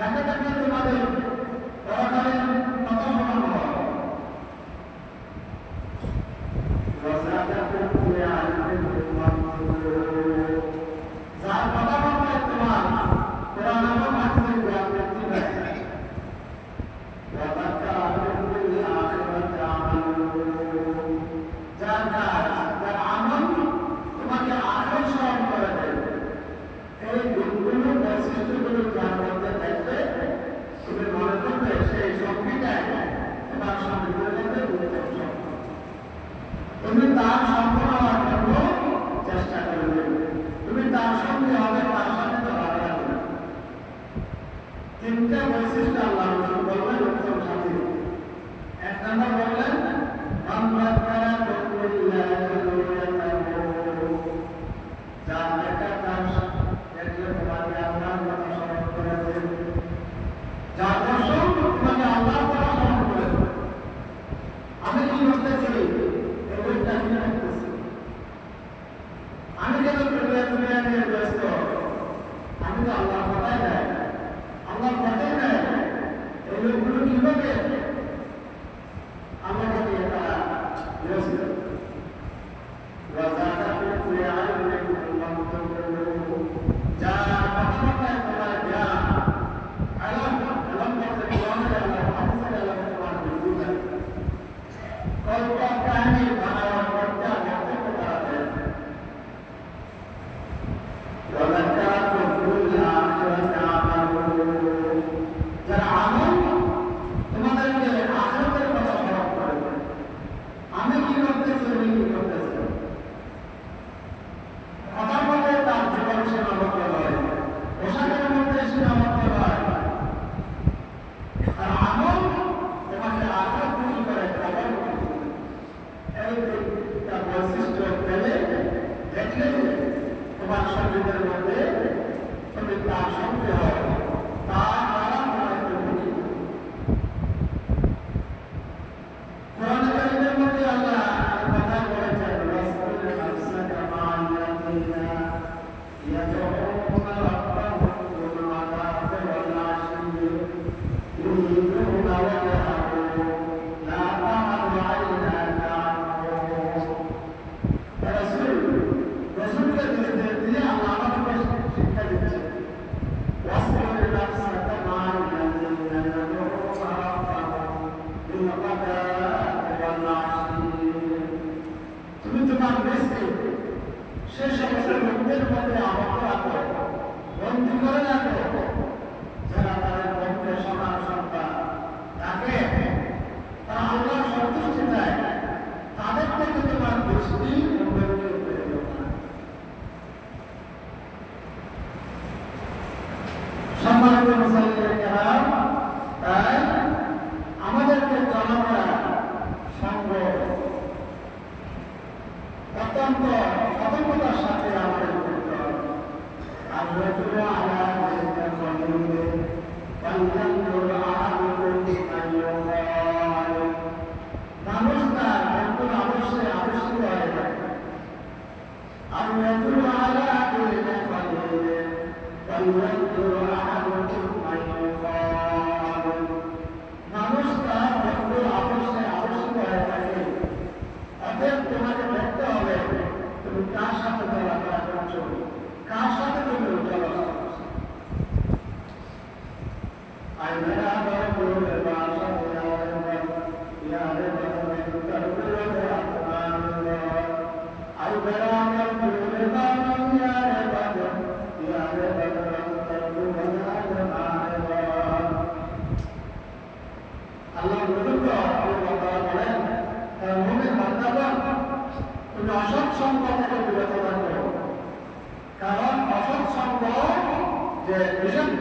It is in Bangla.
దండదండలు మొదలు তার সম্পূর্ণ হওয়ার জন্য চেষ্টা করবে। তুমি তার সঙ্গে হবে, তার সাথে তো হবে তিনটা বৈশিষ্ট্য আল্লাহ বললেন, উত্তম সাথী। এক নম্বর বললেন আল্লাহ কথায় আল্লাহ কথায় কীভাবে Yeah. Senhor. কিন্তু অসৎ থেকে বিরত থাকতে হবে কারণ অসৎ সম্পদ যে বিষাক্ত